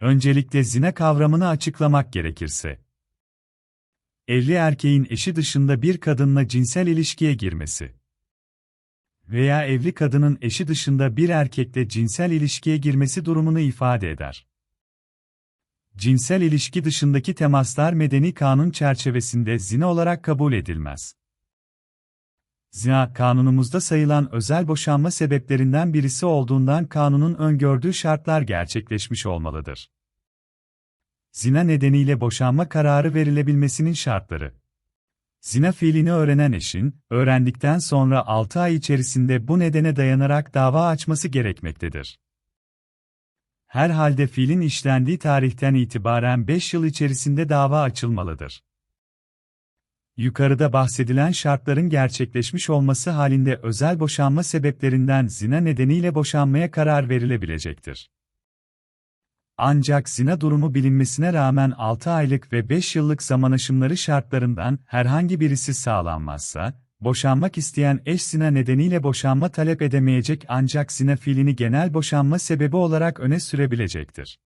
Öncelikle zina kavramını açıklamak gerekirse. Evli erkeğin eşi dışında bir kadınla cinsel ilişkiye girmesi veya evli kadının eşi dışında bir erkekle cinsel ilişkiye girmesi durumunu ifade eder. Cinsel ilişki dışındaki temaslar medeni kanun çerçevesinde zina olarak kabul edilmez. Zina, kanunumuzda sayılan özel boşanma sebeplerinden birisi olduğundan kanunun öngördüğü şartlar gerçekleşmiş olmalıdır. Zina nedeniyle boşanma kararı verilebilmesinin şartları. Zina fiilini öğrenen eşin, öğrendikten sonra 6 ay içerisinde bu nedene dayanarak dava açması gerekmektedir. Herhalde fiilin işlendiği tarihten itibaren 5 yıl içerisinde dava açılmalıdır. Yukarıda bahsedilen şartların gerçekleşmiş olması halinde özel boşanma sebeplerinden zina nedeniyle boşanmaya karar verilebilecektir. Ancak zina durumu bilinmesine rağmen 6 aylık ve 5 yıllık zaman aşımları şartlarından herhangi birisi sağlanmazsa, boşanmak isteyen eş zina nedeniyle boşanma talep edemeyecek ancak zina fiilini genel boşanma sebebi olarak öne sürebilecektir.